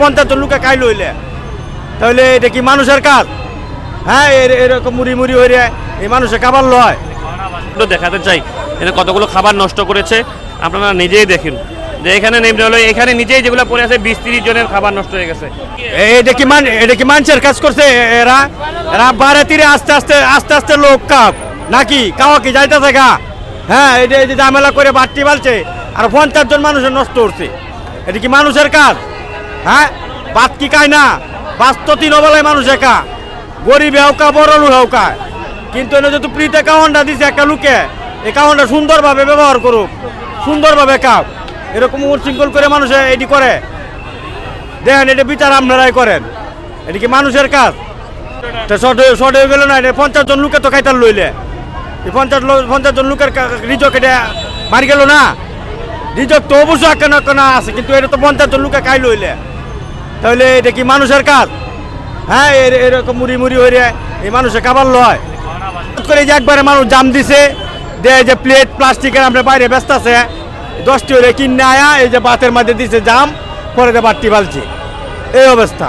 পঞ্চাশ জন লোকে খাই লইলে তাহলে এটা কি মানুষের কাজ? হ্যাঁ এরকম মুড়ি মুড়ি হয়ে এই মানুষের খাবার লয়। দেখাতে চাই। এখানে কতগুলো খাবার নষ্ট করেছে? আপনারা নিজেই দেখুন। যে এখানে নেমে হলো এখানে নিজেই যেগুলো পড়ে আছে বিশ তিরিশ জনের খাবার নষ্ট হয়ে গেছে। এটা কি মান এটা কি মানুষের কাজ করছে এরা? এরা বারে তীরে আস্তে আস্তে আস্তে আস্তে লোক কাপ। নাকি? কাওয়া কি যাইতেছে গা? হ্যাঁ এটা এই যে ঝামেলা করে বাট্টি বালছে আর পঞ্চাশ জন মানুষের নষ্ট করছে এটা কি মানুষের কাজ? হ্যাঁ? বাত কি খায় না? বাস্তব তিন বেলায় মানুষ একা। গরিব হেউকা বড় লোক হেউকা কিন্তু এনে যদি প্রীতে কাউন্ডা দিছে একটা লোকে কাউন্ডা সুন্দরভাবে ব্যবহার করুক, সুন্দরভাবে কাপ এরকম উচ্ছৃঙ্খল করে মানুষে এটি করে। দেখেন, এটা বিচার আপনারাই করেন। এটা কি মানুষের কাজ? তো শর্ট হয়ে শর্ট হয়ে গেল না, এটা পঞ্চাশ জন লোকে তো খাইতার লইলে। পঞ্চাশ লো- পঞ্চাশ জন লোকের রিজক এটা মারি গেল না? রিজক তো অবশ্যই একটা না আছে, কিন্তু এটা তো পঞ্চাশ লোকে খাই লইলে? তাহলে এটা কি মানুষের কাজ? হ্যাঁ এরকম মুড়ি মুড়ি হয়ে এই মানুষের খাবার লয়। করে যে একবারে মানুষ জাম দিছে দে যে প্লেট প্লাস্টিকের আমরা বাইরে ব্যস্ত আছে, দশটি হয়ে কিনে আয়া, এই যে বাতের মধ্যে দিছে জাম, পরে বাট্টি বালছে এই অবস্থা।